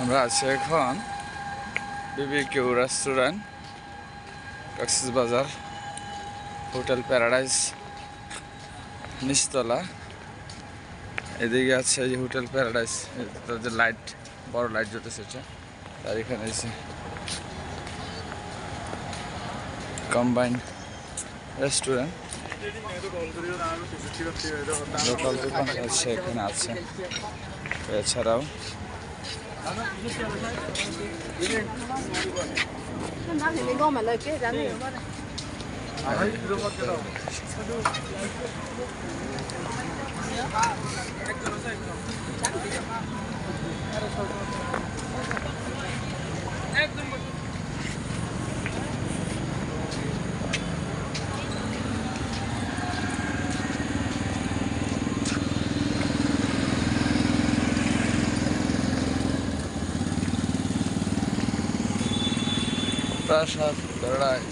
আমরা আছি এখন বিবি কেউ রেস্টুরেন্ট বাজার হোটেল প্যারাডাইস নিচতলা। এদিকে আছে এই হোটেল প্যারাডাইস যে লাইট বড় লাইট জ্বলতেছে এটা। আর এখানে এসে কম্বাইন রেস্টুরেন্ট লোকাল দোকান আছে, এখানে আছে। এছাড়াও 老板，你那个麦类几钱呢？哎，六块九。প্রাসাদ প্যারাডাইস